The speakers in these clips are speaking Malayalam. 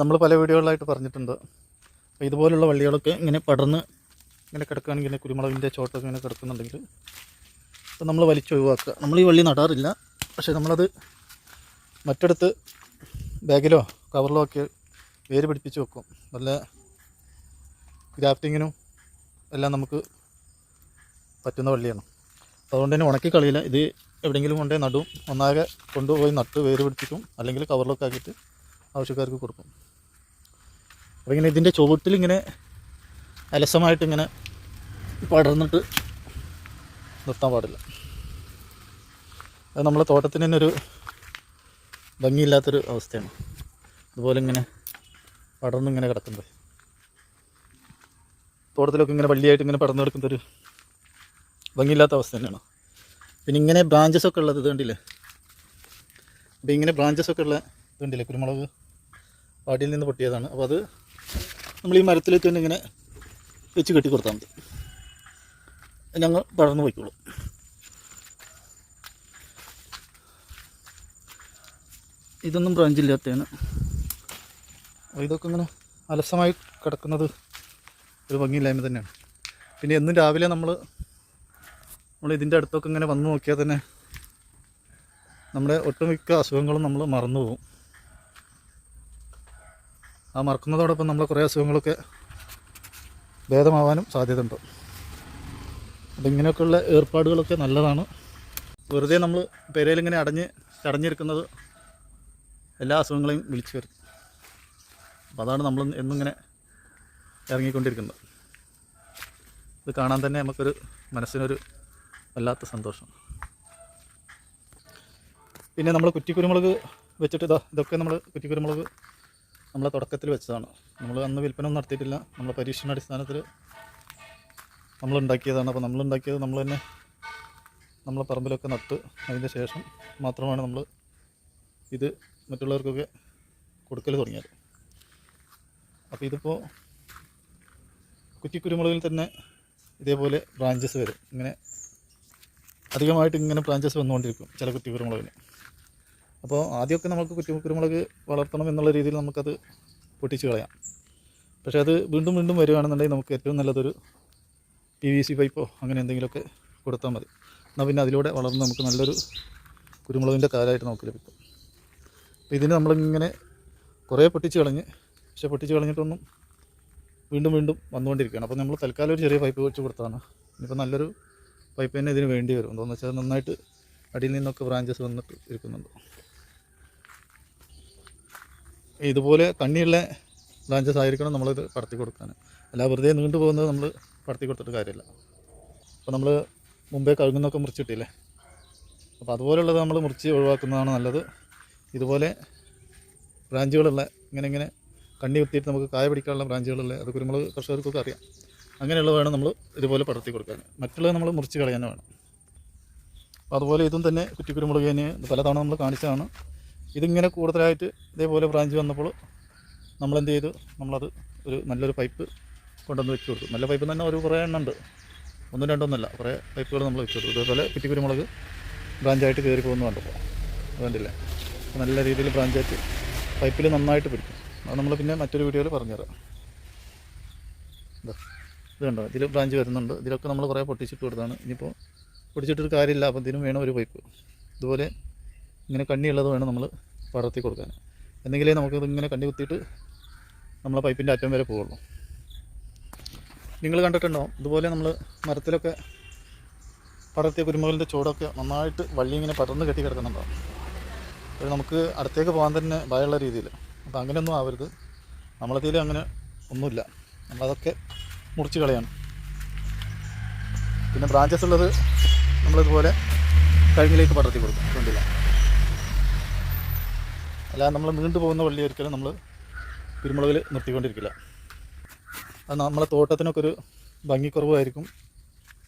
നമ്മൾ പല വീഡിയോകളിലായിട്ട് പറഞ്ഞിട്ടുണ്ട്. അപ്പോൾ ഇതുപോലുള്ള വള്ളികളൊക്കെ ഇങ്ങനെ പടർന്ന് ഇങ്ങനെ കിടക്കുകയാണെങ്കിൽ കുരുമുളകിന്റെ ചോട്ടൊക്കെ ഇങ്ങനെ കിടക്കുന്നുണ്ടെങ്കിൽ അപ്പോൾ നമ്മൾ വലിച്ചൊഴിവാക്കുക നമ്മൾ ഈ വള്ളി നടാറില്ല. പക്ഷേ നമ്മളത് മറ്റടുത്ത് ബാഗിലോ കവറിലോ ഒക്കെ വേര് പിടിപ്പിച്ച് വെക്കും. നല്ല ഗ്രാഫ്റ്റിങ്ങിനും എല്ലാം നമുക്ക് പറ്റുന്ന വള്ളിയാണ്. അതുകൊണ്ട് തന്നെ ഉണക്കി കളിയില്ല. ഇത് എവിടെയെങ്കിലും കൊണ്ടേ നടും. ഒന്നാകെ കൊണ്ടുപോയി നട്ട് വേര് പിടിപ്പിക്കും. അല്ലെങ്കിൽ കവറിലൊക്കെ ആക്കിയിട്ട് ആവശ്യക്കാർക്ക് കൊടുക്കും. അപ്പോൾ ഇങ്ങനെ ഇതിന്റെ ചുവട്ടിലിങ്ങനെ അലസമായിട്ടിങ്ങനെ പടർന്നിട്ട് നിർത്താൻ പാടില്ല. അത് നമ്മളെ തോട്ടത്തിന് തന്നെ ഒരു ഭംഗിയില്ലാത്തൊരു അവസ്ഥയാണ്. അതുപോലെ ഇങ്ങനെ പടർന്നിങ്ങനെ കിടക്കുന്നത്. തോട്ടത്തിലൊക്കെ ഇങ്ങനെ വള്ളിയായിട്ട് ഇങ്ങനെ പടർന്നു കിടക്കുന്നൊരു ഭംഗിയില്ലാത്ത അവസ്ഥ തന്നെയാണ്. പിന്നെ ഇങ്ങനെ ബ്രാഞ്ചസ് ഒക്കെ ഉള്ളത് ഇത് കണ്ടില്ലേ? അപ്പോൾ ഇങ്ങനെ ബ്രാഞ്ചസ് ഒക്കെ ഉള്ള ഇത് കണ്ടില്ലേ? കുരുമുളക് പാടിയിൽ നിന്ന് പൊട്ടിയതാണ്. അപ്പോൾ അത് നമ്മൾ ഈ മരത്തിലേക്ക് തന്നെ ഇങ്ങനെ വെച്ച് കെട്ടി കൊടുത്താൽ മതി. ഞങ്ങൾ പടർന്നു പോയിക്കോളും. ഇതൊന്നും ബ്രാഞ്ചില്ലാത്തതാണ് ഇതൊക്കെ ഇങ്ങനെ അലസമായി കിടക്കുന്നത് ഒരു ഭംഗിയില്ലായ്മ തന്നെയാണ്. പിന്നെ എന്നും രാവിലെ നമ്മൾ നമ്മൾ ഇതിന്റെ അടുത്തൊക്കെ ഇങ്ങനെ വന്നു നോക്കിയാൽ തന്നെ നമ്മുടെ ഒട്ടുമിക്ക അസുഖങ്ങളും നമ്മൾ മറന്നു പോകും. ആ മറക്കുന്നതോടൊപ്പം നമ്മളെ കുറേ അസുഖങ്ങളൊക്കെ ഭേദമാവാനും സാധ്യതയുണ്ട്. അപ്പം ഇങ്ങനെയൊക്കെയുള്ള ഏർപ്പാടുകളൊക്കെ നല്ലതാണ്. വെറുതെ നമ്മൾ പെരയിലിങ്ങനെ അടഞ്ഞ് ചടഞ്ഞിരിക്കുന്നത് എല്ലാ അസുഖങ്ങളെയും വിളിച്ചു വരും അപ്പം അതാണ് നമ്മൾ എന്നിങ്ങനെ ഇറങ്ങിക്കൊണ്ടിരിക്കുന്നത്. ഇത് കാണാൻ തന്നെ നമുക്കൊരു മനസ്സിനൊരു വല്ലാത്ത സന്തോഷം. പിന്നെ നമ്മൾ കുറ്റിക്കുരുമുളക് വെച്ചിട്ട് ഇതാ ഇതൊക്കെ നമ്മൾ കുറ്റിക്കുരുമുളക് നമ്മളെ തുടക്കത്തിൽ വെച്ചതാണ്. നമ്മൾ അന്ന് വിൽപ്പന ഒന്നും നടത്തിയിട്ടില്ല. നമ്മൾ പരീക്ഷണ അടിസ്ഥാനത്തിൽ നമ്മൾ ഉണ്ടാക്കിയതാണ്. അപ്പോൾ നമ്മൾ ഉണ്ടാക്കിയത് നമ്മൾ തന്നെ നമ്മളെ പറമ്പിലൊക്കെ നട്ട് അതിന്റെ ശേഷം മാത്രമാണ് നമ്മൾ ഇത് മറ്റുള്ളവർക്കൊക്കെ കൊടുക്കൽ തുടങ്ങിയത്. അപ്പോൾ ഇതിപ്പോൾ കുറ്റിക്കുരുമുളകിൽ തന്നെ ഇതേപോലെ ബ്രാഞ്ചസ് വരും. ഇങ്ങനെ അധികമായിട്ട് ഇങ്ങനെ ബ്രാഞ്ചസ് വന്നുകൊണ്ടിരിക്കും ചില കുറ്റിക്കുരുമുളകിന് അപ്പോൾ ആദ്യമൊക്കെ നമുക്ക് കുറ്റിമുക്കുരുമുളക് കുരുമുളക് വളർത്തണം എന്നുള്ള രീതിയിൽ നമുക്കത് പൊട്ടിച്ച് കളയാം. പക്ഷേ അത് വീണ്ടും വീണ്ടും വരികയാണെന്നുണ്ടെങ്കിൽ നമുക്ക് ഏറ്റവും നല്ലതൊരു പി വി സി പൈപ്പോ അങ്ങനെ എന്തെങ്കിലുമൊക്കെ കൊടുത്താൽ മതി. എന്നാൽ പിന്നെ അതിലൂടെ വളർന്ന് നമുക്ക് നല്ലൊരു കുരുമുളകിന്റെ കാലായിട്ട് നമുക്ക് ലഭിക്കും. അപ്പോൾ ഇതിന് നമ്മളിങ്ങനെ കുറേ പൊട്ടിച്ച് കളഞ്ഞ് പക്ഷേ പൊട്ടിച്ച് കളഞ്ഞിട്ടൊന്നും വീണ്ടും വീണ്ടും വന്നുകൊണ്ടിരിക്കുകയാണ്. അപ്പോൾ നമ്മൾ തൽക്കാലം ഒരു ചെറിയ പൈപ്പ് വെച്ച് കൊടുത്താണ്. ഇനിയിപ്പോൾ നല്ലൊരു പൈപ്പ് തന്നെ ഇതിന് വേണ്ടി വരും. എന്താണെന്ന് വെച്ചാൽ നന്നായിട്ട് അടിയിൽ നിന്നൊക്കെ ബ്രാഞ്ചസ് വന്നിട്ട് ഇരിക്കുന്നുണ്ട്. ഇതുപോലെ കണ്ണിയുള്ള ബ്രാഞ്ചസ് ആയിരിക്കണം നമ്മളിത് പടത്തി കൊടുക്കാൻ. അല്ല വെറുതെ നീണ്ടു പോകുന്നത് നമ്മൾ പടത്തി കൊടുത്തിട്ട് കാര്യമില്ല. അപ്പോൾ നമ്മൾ മുമ്പേ കഴുകുന്നൊക്കെ മുറിച്ചിട്ടില്ലേ? അപ്പോൾ അതുപോലുള്ളത് നമ്മൾ മുറിച്ച് ഒഴിവാക്കുന്നതാണ് നല്ലത്. ഇതുപോലെ ബ്രാഞ്ചുകളുള്ള ഇങ്ങനെ ഇങ്ങനെ കണ്ണി കുത്തിയിട്ട് നമുക്ക് കായ പിടിക്കാനുള്ള ബ്രാഞ്ചുകളുള്ള അത് കുരുമുളക് കർഷകർക്കൊക്കെ അറിയാം. അങ്ങനെയുള്ള വേണം നമ്മൾ ഇതുപോലെ പടർത്തി കൊടുക്കാൻ. മറ്റുള്ളത് നമ്മൾ മുറിച്ച് കളയാൻ വേണം. അപ്പോൾ അതുപോലെ ഇതും തന്നെ കുറ്റിക്കുരുമുളകിന് പലതവണ നമ്മൾ കാണിച്ചതാണ്. ഇതിങ്ങനെ കൂടുതലായിട്ട് ഇതേപോലെ ബ്രാഞ്ച് വന്നപ്പോൾ നമ്മളെന്ത് ചെയ്തു? നമ്മളത് ഒരു നല്ലൊരു പൈപ്പ് കൊണ്ടുവന്ന് വെച്ച് കൊടുത്തു. നല്ല പൈപ്പ് തന്നെ ഒരു കുറേ എണ്ണം ഒന്നും രണ്ടൊന്നല്ല കുറേ പൈപ്പുകൾ നമ്മൾ വെച്ച് കൊടുത്തു. ഇതേപോലെ കുറ്റിക്കുരുമുളക് ബ്രാഞ്ചായിട്ട് കയറി പോകുന്നു കണ്ടപ്പോൾ. അതുകൊണ്ടില്ലേ നല്ല രീതിയിൽ ബ്രാഞ്ചായിട്ട് പൈപ്പിൽ നന്നായിട്ട് പിടിക്കും. അത് നമ്മൾ പിന്നെ മറ്റൊരു വീഡിയോയിൽ പറഞ്ഞുതരാം. ഇതാ കണ്ടോ? ഇതിൽ ബ്രാഞ്ച് വരുന്നുണ്ട്. ഇതിലൊക്കെ നമ്മൾ കുറേ പൊട്ടിച്ചിട്ട് കൊടുത്താണ് ഇനിയിപ്പോൾ പൊട്ടിച്ചിട്ടൊരു കാര്യമില്ല. അപ്പോൾ ഇതിനും വേണം ഒരു പൈപ്പ്. ഇതുപോലെ ഇങ്ങനെ കണ്ണിയുള്ളത് വേണം നമ്മൾ പടർത്തി കൊടുക്കാൻ. എന്തെങ്കിലേ നമുക്കിത് ഇങ്ങനെ കണ്ണി കുത്തിയിട്ട് നമ്മളെ പൈപ്പിന്റെ അറ്റം വരെ പോവുള്ളൂ. നിങ്ങൾ കണ്ടിട്ടുണ്ടോ? ഇതുപോലെ നമ്മൾ മരത്തിലൊക്കെ പടർത്തിയ കുരുമുകളിന്റെ ചൂടൊക്കെ നന്നായിട്ട് വള്ളി ഇങ്ങനെ പടർന്ന് കെട്ടി കിടക്കുന്നുണ്ടാവും അപ്പോൾ നമുക്ക് അടുത്തേക്ക് പോകാൻ തന്നെ ഭയമുള്ള രീതിയിൽ. അപ്പോൾ അങ്ങനെയൊന്നും ആവരുത്. നമ്മളതിൽ അങ്ങനെ ഒന്നുമില്ല. നമ്മളതൊക്കെ മുറിച്ച് കളയാണ്. പിന്നെ ബ്രാഞ്ചസ് ഉള്ളത് നമ്മളിതുപോലെ കഴിഞ്ഞിലേക്ക് പടർത്തി കൊടുക്കും. ഫ്രണ്ടില്ല അല്ലാതെ നമ്മൾ നീണ്ടു പോകുന്ന വള്ളി ഒരിക്കലും നമ്മൾ കുരുമുളകിൽ നിർത്തിക്കൊണ്ടിരിക്കില്ല. അത് നമ്മളെ തോട്ടത്തിനൊക്കെ ഒരു ഭംഗിക്കുറവായിരിക്കും.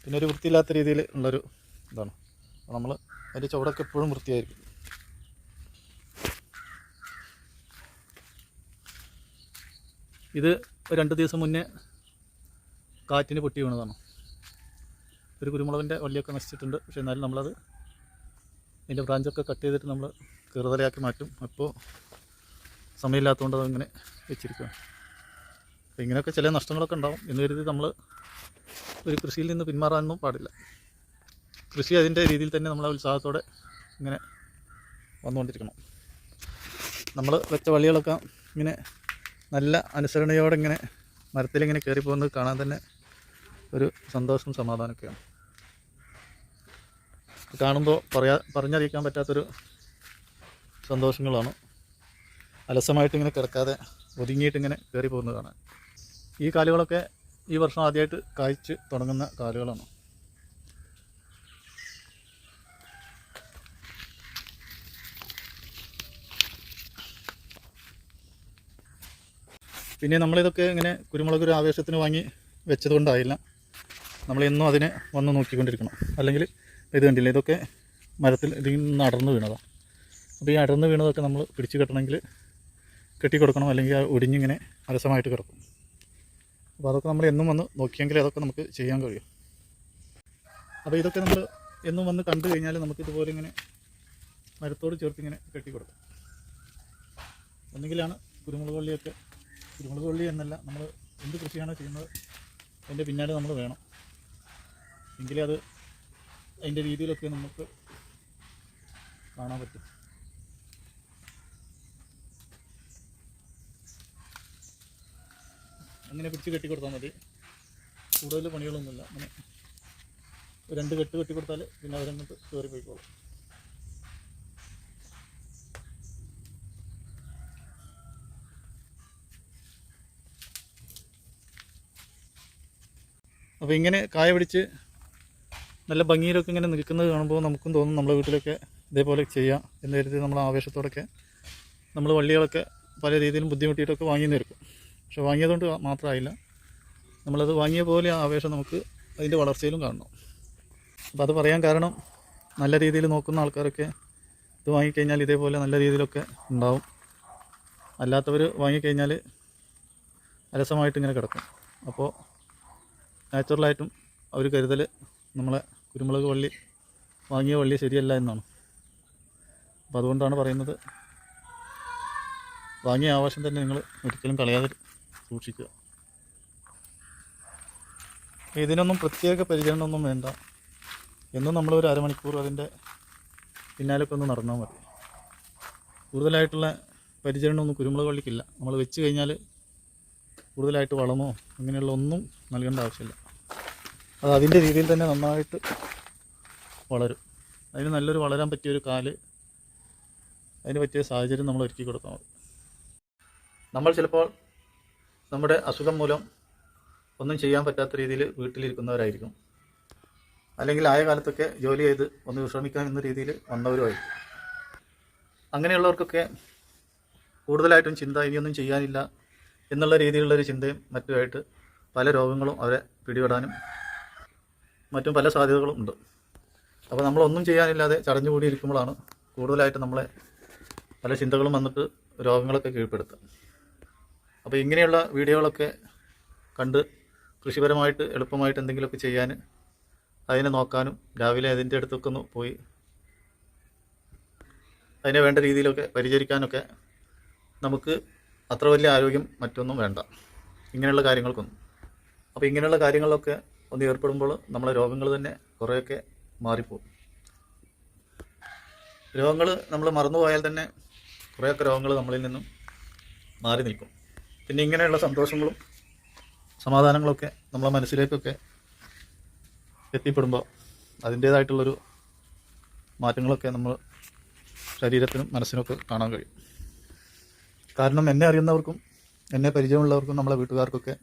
പിന്നെ ഒരു വൃത്തിയില്ലാത്ത രീതിയിൽ ഉള്ളൊരു ഇതാണ്. നമ്മൾ അതിന്റെ ചുവടൊക്കെ എപ്പോഴും വൃത്തിയായിരിക്കും. ഇത് രണ്ട് ദിവസം മുന്നേ കാറ്റിന് പൊട്ടി വീണതാണ്. ഒരു കുരുമുളകിന്റെ വള്ളിയൊക്കെ നശിച്ചിട്ടുണ്ട്. പക്ഷേ എന്നാലും നമ്മളത് അതിന്റെ ബ്രാഞ്ചൊക്കെ കട്ട് ചെയ്തിട്ട് നമ്മൾ കീറുതലയാക്കി മാറ്റും. അപ്പോൾ സമയമില്ലാത്തതുകൊണ്ട് അതിങ്ങനെ വെച്ചിരിക്കുകയാണ് അപ്പോൾ ഇങ്ങനെയൊക്കെ ചില നഷ്ടങ്ങളൊക്കെ ഉണ്ടാവും. എന്ന് കരുതി നമ്മൾ ഒരു കൃഷിയിൽ നിന്ന് പിന്മാറാനൊന്നും പാടില്ല. കൃഷി അതിന്റെ രീതിയിൽ തന്നെ നമ്മൾ ഉത്സാഹത്തോടെ ഇങ്ങനെ വന്നുകൊണ്ടിരിക്കണം. നമ്മൾ വെച്ച വള്ളികളൊക്കെ ഇങ്ങനെ നല്ല അനുസരണയോടെ ഇങ്ങനെ മരത്തിലിങ്ങനെ കയറി പോകുന്നത് കാണാൻ തന്നെ ഒരു സന്തോഷം സമാധാനമൊക്കെയാണ്. കാണുമ്പോൾ പറയാ പറഞ്ഞറിയിക്കാൻ പറ്റാത്തൊരു സന്തോഷങ്ങളാണ്. അലസമായിട്ട് ഇങ്ങനെ കിടക്കാതെ ഒതുങ്ങിയിട്ട് ഇങ്ങനെ കയറി പോകുന്നത് കാണാൻ ഈ കാലുകളൊക്കെ ഈ വർഷം ആദ്യമായിട്ട് കായ്ച്ച് തുടങ്ങുന്ന കാലുകളാണ്. പിന്നെ നമ്മളിതൊക്കെ ഇങ്ങനെ കുരുമുളക് ഒരു ആവേശത്തിന് വാങ്ങി വെച്ചതുകൊണ്ടായില്ല. നമ്മൾ എന്നും അതിനെ വന്ന് നോക്കിക്കൊണ്ടിരിക്കണം. അല്ലെങ്കിൽ ഇത് കണ്ടില്ല? ഇതൊക്കെ മരത്തിൽ ഇതിൽ നിന്ന് അടർന്നു വീണതാണ് അപ്പോൾ ഈ അടർന്നു വീണതൊക്കെ നമ്മൾ പിടിച്ചു കെട്ടണമെങ്കിൽ കെട്ടിക്കൊടുക്കണം അല്ലെങ്കിൽ ആ ഒടിഞ്ഞിങ്ങനെ അലസമായിട്ട് കിടക്കും. അപ്പോൾ അതൊക്കെ നമ്മൾ എന്നും വന്ന് നോക്കിയെങ്കിൽ അതൊക്കെ നമുക്ക് ചെയ്യാൻ കഴിയും. അപ്പോൾ ഇതൊക്കെ നമ്മൾ എന്നും വന്ന് കണ്ടു കഴിഞ്ഞാൽ നമുക്ക് ഇതുപോലെ ഇങ്ങനെ മരത്തോട് ചേർത്ത് ഇങ്ങനെ കെട്ടിക്കൊടുക്കും. ഒന്നുകിലാണ് കുരുമുളക് വള്ളിയൊക്കെ കുരുമുളക് വള്ളി എന്നല്ല നമ്മൾ എന്ത് കൃഷിയാണോ ചെയ്യുന്നത് അതിന്റെ പിന്നാലെ നമ്മൾ വേണം. എങ്കിലേ അത് അതിന്റെ രീതിയിലൊക്കെ നമുക്ക് കാണാൻ പറ്റും. അങ്ങനെ പിടിച്ച് കെട്ടി കൊടുത്താൽ മതി. കൂടുതൽ പണികളൊന്നുമില്ല. അങ്ങനെ രണ്ട് കെട്ട് കെട്ടി കൊടുത്താൽ പിന്നെ അവരങ്ങോട്ട് കയറി പോയിക്കോളും. അപ്പോൾ ഇങ്ങനെ കായ പിടിച്ച് നല്ല ഭംഗിയിലൊക്കെ ഇങ്ങനെ നിൽക്കുന്നത് കാണുമ്പോൾ നമുക്കും തോന്നും നമ്മളെ വീട്ടിലൊക്കെ ഇതേപോലെ ചെയ്യാം എന്ന് കരുതി നമ്മൾ ആവേശത്തോടൊക്കെ നമ്മൾ വള്ളികളൊക്കെ പല രീതിയിലും ബുദ്ധിമുട്ടിയിട്ടൊക്കെ വാങ്ങി നിൽക്കും പക്ഷെ വാങ്ങിയതുകൊണ്ട് മാത്രമായില്ല. നമ്മളത് വാങ്ങിയ പോലെ ആവേശം നമുക്ക് അതിന്റെ വളർച്ചയിലും കാണണം. അപ്പോൾ അത് പറയാൻ കാരണം നല്ല രീതിയിൽ നോക്കുന്ന ആൾക്കാരൊക്കെ ഇത് വാങ്ങിക്കഴിഞ്ഞാൽ ഇതേപോലെ നല്ല രീതിയിലൊക്കെ ഉണ്ടാവും. അല്ലാത്തവർ വാങ്ങിക്കഴിഞ്ഞാൽ അലസമായിട്ട് ഇങ്ങനെ കിടക്കും. അപ്പോൾ നാച്ചുറലായിട്ടും അവർ കരുതൽ നമ്മളെ കുരുമുളക് വള്ളി വാങ്ങിയ വള്ളി ശരിയല്ല എന്നാണ്. അപ്പോൾ അതുകൊണ്ടാണ് പറയുന്നത് വാങ്ങിയ ആവശ്യം തന്നെ നിങ്ങൾ ഒരിക്കലും കളയാതെ സൂക്ഷിക്കുക. ഇതിനൊന്നും പ്രത്യേക പരിചരണമൊന്നും വേണ്ട. എന്നും നമ്മളൊരു അരമണിക്കൂർ അതിന്റെ പിന്നാലൊക്കെ ഒന്ന് നടന്നാൽ മതി. കൂടുതലായിട്ടുള്ള പരിചരണമൊന്നും കുരുമുളക് വള്ളിക്കില്ല. നമ്മൾ വെച്ച് കഴിഞ്ഞാൽ കൂടുതലായിട്ട് വളമോ അങ്ങനെയുള്ള ഒന്നും നൽകേണ്ട ആവശ്യമില്ല. അത് അതിന്റെ രീതിയിൽ തന്നെ നന്നായിട്ട് വളരും. അതിന് നല്ലൊരു വളരാൻ പറ്റിയൊരു കാൽ അതിന് പറ്റിയ സാഹചര്യം നമ്മൾ ഒരുക്കി കൊടുത്താൽ മതി. നമ്മൾ ചിലപ്പോൾ നമ്മുടെ അസുഖം മൂലം ഒന്നും ചെയ്യാൻ പറ്റാത്ത രീതിയിൽ വീട്ടിലിരിക്കുന്നവരായിരിക്കും. അല്ലെങ്കിൽ ആയ കാലത്തൊക്കെ ജോലി ചെയ്ത് ഒന്ന് വിശ്രമിക്കാം എന്ന രീതിയിൽ വന്നവരുമായിരിക്കും. അങ്ങനെയുള്ളവർക്കൊക്കെ കൂടുതലായിട്ടും ചിന്ത ഇനിയൊന്നും ചെയ്യാനില്ല എന്നുള്ള രീതിയിലുള്ളൊരു ചിന്തയും മറ്റുമായിട്ട് പല രോഗങ്ങളും അവരെ പിടിപെടാനും മറ്റും പല സാധ്യതകളും ഉണ്ട്. അപ്പോൾ നമ്മളൊന്നും ചെയ്യാനില്ലാതെ ചടഞ്ഞു ഇരിക്കുമ്പോഴാണ് കൂടുതലായിട്ട് നമ്മളെ പല ചിന്തകളും വന്നിട്ട് രോഗങ്ങളൊക്കെ കീഴ്പ്പെടുത്തുക. അപ്പോൾ ഇങ്ങനെയുള്ള വീഡിയോകളൊക്കെ കണ്ട് കൃഷിപരമായിട്ട് എളുപ്പമായിട്ട് എന്തെങ്കിലുമൊക്കെ ചെയ്യാൻ അതിനെ നോക്കാനും രാവിലെ അതിന്റെ അടുത്തൊക്കെ ഒന്ന് പോയി അതിനെ വേണ്ട രീതിയിലൊക്കെ പരിചരിക്കാനൊക്കെ നമുക്ക് അത്ര വലിയ ആരോഗ്യം മറ്റൊന്നും വേണ്ട. ഇങ്ങനെയുള്ള കാര്യങ്ങൾക്കൊന്നും. അപ്പോൾ ഇങ്ങനെയുള്ള കാര്യങ്ങളിലൊക്കെ ഒന്ന് ഏർപ്പെടുമ്പോൾ നമ്മളെ രോഗങ്ങൾ തന്നെ കുറേയൊക്കെ മാറിപ്പോകും. രോഗങ്ങൾ നമ്മൾ മറന്നുപോയാൽ തന്നെ കുറേയൊക്കെ രോഗങ്ങൾ നമ്മളിൽ നിന്നും മാറി നിൽക്കും. പിന്നെ ഇങ്ങനെയുള്ള സന്തോഷങ്ങളും സമാധാനങ്ങളൊക്കെ നമ്മളെ മനസ്സിലേക്കൊക്കെ എത്തിപ്പെടുമ്പോൾ അതിന്റേതായിട്ടുള്ളൊരു മാറ്റങ്ങളൊക്കെ നമ്മൾ ശരീരത്തിനും മനസ്സിനൊക്കെ കാണാൻ കഴിയും. കാരണം എന്നെ അറിയുന്നവർക്കും എന്നെ പരിചയമുള്ളവർക്കും നമ്മളെ വീട്ടുകാർക്കൊക്കെ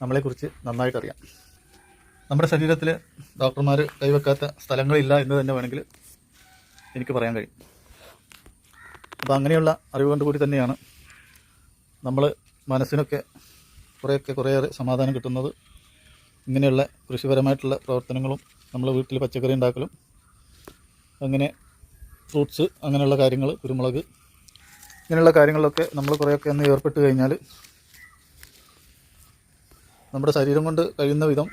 നമ്മളെക്കുറിച്ച് നന്നായിട്ട് അറിയാം നമ്മുടെ ശരീരത്തിൽ ഡോക്ടർമാർ കൈവെക്കാത്ത സ്ഥലങ്ങളില്ല എന്ന് തന്നെ വേണമെങ്കിൽ എനിക്ക് പറയാൻ കഴിയും. അപ്പോൾ അങ്ങനെയുള്ള അറിവ് കൊണ്ട് കൂടി തന്നെയാണ് നമ്മൾ മനസ്സിനൊക്കെ കുറേയൊക്കെ കുറേയേറെ സമാധാനം കിട്ടുന്നത്. ഇങ്ങനെയുള്ള കൃഷിപരമായിട്ടുള്ള പ്രവർത്തനങ്ങളും നമ്മൾ വീട്ടിൽ പച്ചക്കറി ഉണ്ടാക്കലും അങ്ങനെ ഫ്രൂട്ട്സ് അങ്ങനെയുള്ള കാര്യങ്ങൾ കുരുമുളക് ഇങ്ങനെയുള്ള കാര്യങ്ങളിലൊക്കെ നമ്മൾ കുറേയൊക്കെ ഒന്ന് ഏർപ്പെട്ട് കഴിഞ്ഞാൽ നമ്മുടെ ശരീരം കൊണ്ട് കഴിയുന്ന വിധം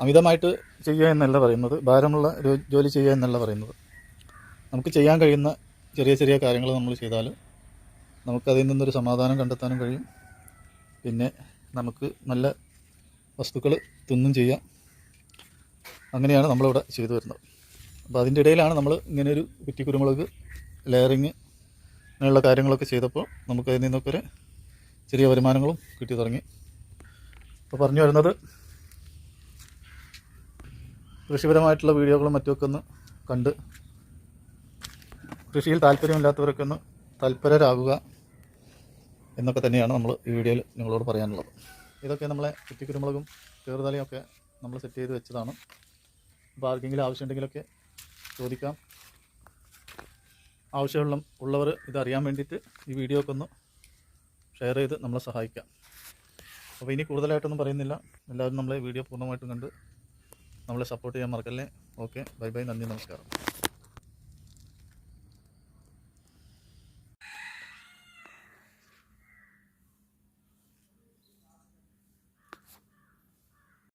അമിതമായിട്ട് ചെയ്യുക എന്നല്ല പറയുന്നത് ഭാരമുള്ള ജോലി ചെയ്യുക എന്നല്ല പറയുന്നത്. നമുക്ക് ചെയ്യാൻ കഴിയുന്ന ചെറിയ ചെറിയ കാര്യങ്ങൾ നമ്മൾ ചെയ്താൽ നമുക്കതിൽ നിന്നൊരു സമാധാനം കണ്ടെത്താനും കഴിയും. പിന്നെ നമുക്ക് നല്ല വസ്തുക്കൾ തിന്നും ചെയ്യാം. അങ്ങനെയാണ് നമ്മളിവിടെ ചെയ്തു വരുന്നത്. അപ്പോൾ അതിന്റെ ഇടയിലാണ് നമ്മൾ ഇങ്ങനെ ഒരു കുറ്റി കുരുമുളക് ലെയറിങ് അങ്ങനെയുള്ള കാര്യങ്ങളൊക്കെ ചെയ്തപ്പോൾ നമുക്കതിൽ നിന്നൊക്കെ ഒരു ചെറിയ വരുമാനങ്ങളും കിട്ടി തുടങ്ങി. അപ്പോൾ പറഞ്ഞു വരുന്നത് കൃഷിപരമായിട്ടുള്ള വീഡിയോകളും മറ്റുമൊക്കെ ഒന്ന് കണ്ട് കൃഷിയിൽ താല്പര്യമില്ലാത്തവരൊക്കെ ഒന്ന് താല്പര്യരാകുക എന്നൊക്കെ തന്നെയാണ് നമ്മൾ ഈ വീഡിയോയിൽ നിങ്ങളോട് പറയാനുള്ളത്. ഇതൊക്കെ നമ്മളെ കുറ്റിക്കുരുമുളകും ചെറുതലയും ഒക്കെ നമ്മൾ സെറ്റ് ചെയ്ത് വെച്ചതാണ്. അപ്പോൾ ആർക്കെങ്കിലും ആവശ്യമുണ്ടെങ്കിലൊക്കെ ചോദിക്കാം. ആവശ്യമുള്ള ഉള്ളവർ ഇതറിയാൻ വേണ്ടിയിട്ട് ഈ വീഡിയോ ഒക്കെ ഒന്ന് ഷെയർ ചെയ്ത് നമ്മളെ സഹായിക്കാം. അപ്പോൾ ഇനി കൂടുതലായിട്ടൊന്നും പറയുന്നില്ല. എല്ലാവരും നമ്മളെ വീഡിയോ പൂർണമായിട്ടും കണ്ട് നമ്മളെ സപ്പോർട്ട് ചെയ്യാൻ മറക്കല്ലേ? ഓക്കെ ബൈ ബൈ നന്ദി നമസ്കാരം.